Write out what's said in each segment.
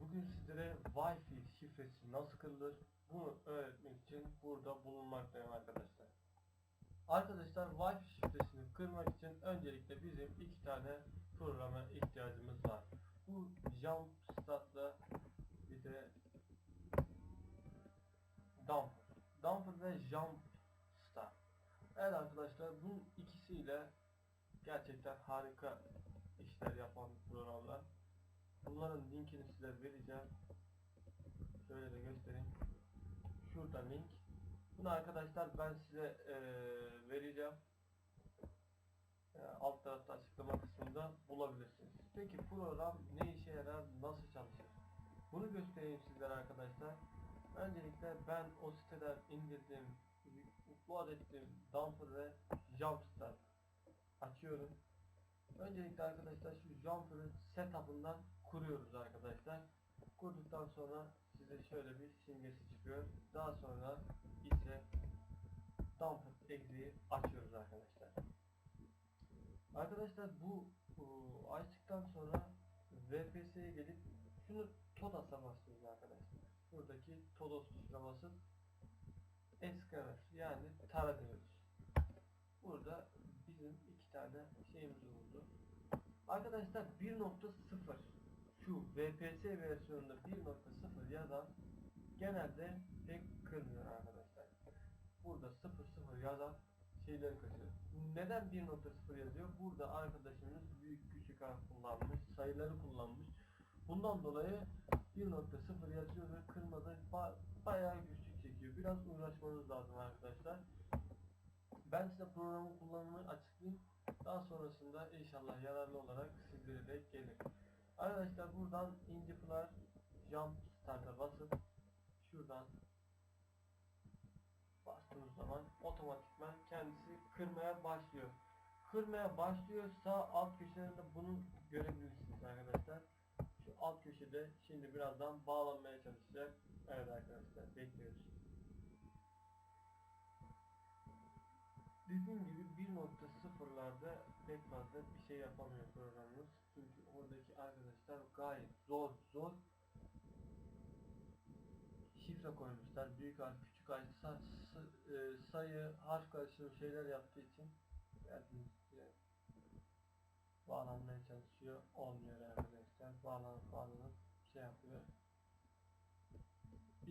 Bugün sizlere Wi-Fi şifresi nasıl kırılır bunu öğretmek için burada bulunmaktayım arkadaşlar. Arkadaşlar Wi-Fi şifresini kırmak için öncelikle bizim iki tane programa ihtiyacımız var. Bu Jumpstart'la bir de Dumper. Dumper ve Jumpstart. Evet arkadaşlar bu ikisiyle gerçekten harika işler yapan programlar. Bunların linkini size vereceğim. Şöyle de göstereyim. Şurada link. Bunu arkadaşlar ben size eee, vereceğim. Eee, alt tarafta açıklama kısmında bulabilirsiniz. Peki program ne işe yarar, nasıl çalışır? Bunu göstereyim sizlere arkadaşlar. Öncelikle ben o siteden indirdiğim, upload ettiğim Dumper ve Jumpstart açıyorum. Öncelikle arkadaşlar şu Jumper'ın setup'ından kuruyoruz arkadaşlar. Kurduktan sonra size şöyle bir simgesi çıkıyor. Daha sonra ise Dumper exe'yi açıyoruz arkadaşlar. Arkadaşlar bu, bu açtıktan sonra VPS'ye gelip şunu TODAS'a basıyoruz arkadaşlar. Buradaki TODOS tuşuna basıp Escaner yani tara diyoruz. Burada bizim iki tane şeyimiz oldu. Arkadaşlar 1.0 şu VPS versiyonunda 1.0 yazan genelde pek kırmıyor arkadaşlar. Burada 00 yazan şeyleri kaçırıyor. Neden 1.0 yazıyor? Burada arkadaşımız büyük küçük harf kullanmış, sayıları kullanmış. Bundan dolayı 1.0 yazıyor ve kırmada ba bayağı güçlük çekiyor. Biraz uğraşmanız lazım arkadaşlar. Ben size programın kullanımını açıklayayım. Daha sonrasında inşallah yararlı olarak sizlere de gelir. Arkadaşlar buradan Indiplar Jump Start'a basıp şuradan bastığınız zaman otomatikman kendisi kırmaya başlıyor. Kırmaya başlıyorsa alt köşede de bunu görebilirsiniz arkadaşlar. Şu alt köşede şimdi birazdan bağlanmaya çalışacak. Evet arkadaşlar bekliyoruz. Dediğim gibi 1.0'larda pek fazla bir şey yapamıyor programımız. Çünkü oradaki arkadaşlar gayet zor zor şifre koymuşlar. Büyük harf, küçük harf, e, sayı, harf karışımı şeyler yaptığı için gördüğünüz gibi bağlanmaya çalışıyor. Olmuyor arkadaşlar. Bağlanıp bağlanıp şey yapıyor.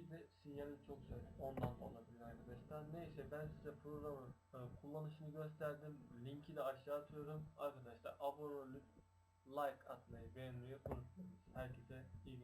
De sinyali çok zayıf. Ondan da olabilir arkadaşlar. Neyse ben size programın e, kullanışını gösterdim. Linki de aşağı atıyorum. Arkadaşlar abone olup like atmayı, beğenmeyi unutmayın. Herkese iyi.